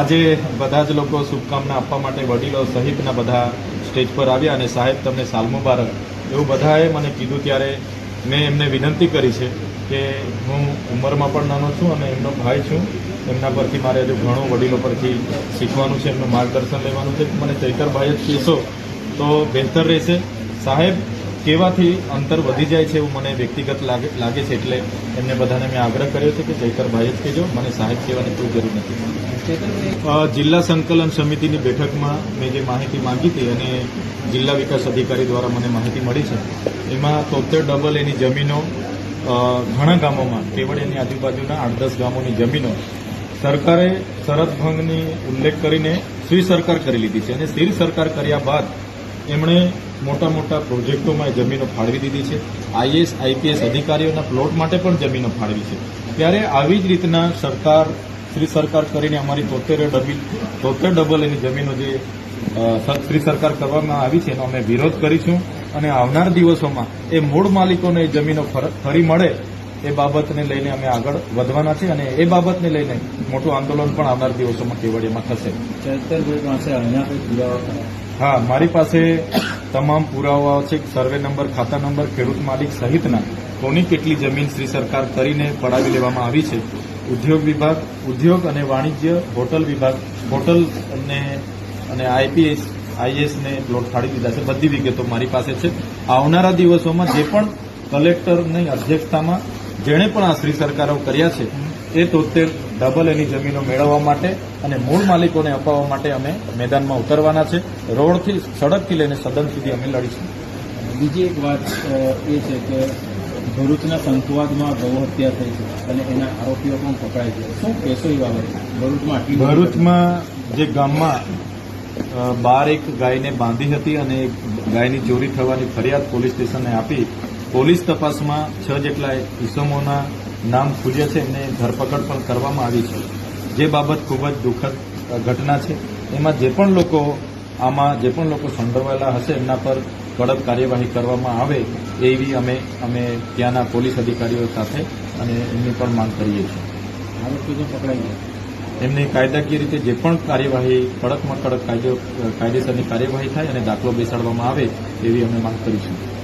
આજે બધા જ લોકો શુભકામના આપવા માટે વડીલો સહિતના બધા સ્ટેજ પર આવ્યા અને સાહેબ તમને સાલ મુબારક. એવું બધાએ મને કીધું ત્યારે મેં એમને વિનંતી કરી છે કે હું ઉંમરમાં પણ નાનો છું અને એમનો ભાઈ છું. એમના પરથી મારે હજુ ઘણું વડીલો પરથી શીખવાનું છે, એમનું માર્ગદર્શન લેવાનું છે. મને ચૈતરભાઈ જ કહેશો તો બહેતર રહેશે. સાહેબ કહેવાથી અંતર વધી જાય છે એવું મને વ્યક્તિગત લાગે લાગે છે એટલે એમને બધાને મેં આગ્રહ કર્યો છે કે જયકરભાઈ જ કહેજો, મને સાહેબ કહેવાની કોઈ જરૂર નથી. જિલ્લા સંકલન સમિતિની બેઠકમાં મેં જે માહિતી માંગી હતી અને જિલ્લા વિકાસ અધિકારી દ્વારા મને માહિતી મળી છે, એમાં તોતેર ડબલ એની જમીનો ઘણા ગામોમાં, કેવડિયાની આજુબાજુના આઠ દસ ગામોની જમીનો સરકારે શરત ભંગની ઉલ્લેખ કરીને શ્રી સરકાર કરી લીધી છે અને શ્રી સરકાર કર્યા બાદ એમણે મોટા મોટા પ્રોજેક્ટોમાં જમીનો ફાળવી દીધી છે. આઈએસ, આઈપીએસ અધિકારીઓના પ્લોટ માટે પણ જમીનો ફાળવી છે. ત્યારે આવી જ રીતના સરકાર, શ્રી સરકાર કરીને અમારી તોતેર ડબલ તોતેર ડબલ એની જમીનો જે શ્રી સરકાર કરવામાં આવી છે એનો અમે વિરોધ કરીશું. અને આવનાર દિવસોમાં એ મૂળ માલિકોને એ જમીનો ફરી મળે એ બાબતને લઈને અમે આગળ વધવાના છે અને એ બાબતને લઈને મોટું આંદોલન પણ આવનાર દિવસોમાં કેવડિયામાં થશે. હા, મારી પાસે તમામ પુરાવાઓ છે સર્વે નંબર, ખાતા નંબર, ખેડૂત માલિક સહિતના. કોની કેટલી જમીન શ્રી સરકાર કરીને પડાવી લેવામાં આવી છે? ઉદ્યોગ વિભાગ, ઉદ્યોગ અને વાણિજ્ય, હોટલ વિભાગ, હોટલ અને અને આઈપીએસ આઈએસને પ્લોટ ફાડી દીધા છે. બધી વિગતો મારી પાસે છે. આવનારા દિવસોમાં જે પણ કલેક્ટરની અધ્યક્ષતામાં, જેણે પણ આ શ્રી સરકારો કર્યા છે, એ તોતેર ડબલ એની જમીનો મેળવવા માટે અને મૂળ માલિકોને અપાવવા માટે અમે મેદાનમાં ઉતરવાના છે. રોડથી સડકથી લઈને સદન સુધી અમે લડીશું બીજી એક વાત એ છે કે ભરૂચના સંતવાદમાં ગૌ હત્યા થઈ છે અને એના આરોપીઓ પણ પકડાય છે શું કહેશો એ બાબતે? ભરૂચમાં ભરૂચમાં જે ગામમાં બાર એક ગાયને બાંધી હતી અને એક ગાયની ચોરી થવાની ફરિયાદ પોલીસ સ્ટેશને આપી પોલીસ તપાસમાં છ જેટલા ઇસમોના નામ ખુલ્યા છે, એમને ધરપકડ પણ કરવામાં આવી છે. જે બાબત ખૂબ જ દુઃખદ ઘટના છે. એમાં જે પણ લોકો આમાં જે પણ લોકો સંડોવાયેલા હશે, એમના પર કડક કાર્યવાહી કરવામાં આવે, એવી અમે અમે ત્યાંના પોલીસ અધિકારીઓ સાથે અને એમની પણ માંગ કરીએ છીએ. આરોપીઓ તો પકડાઈ એમની કાયદાકીય રીતે જે પણ કાર્યવાહી, કડકમાં કડક કાયદો, કાયદેસરની કાર્યવાહી થાય અને દાખલો બેસાડવામાં આવે, એવી અમે માંગ કરીશું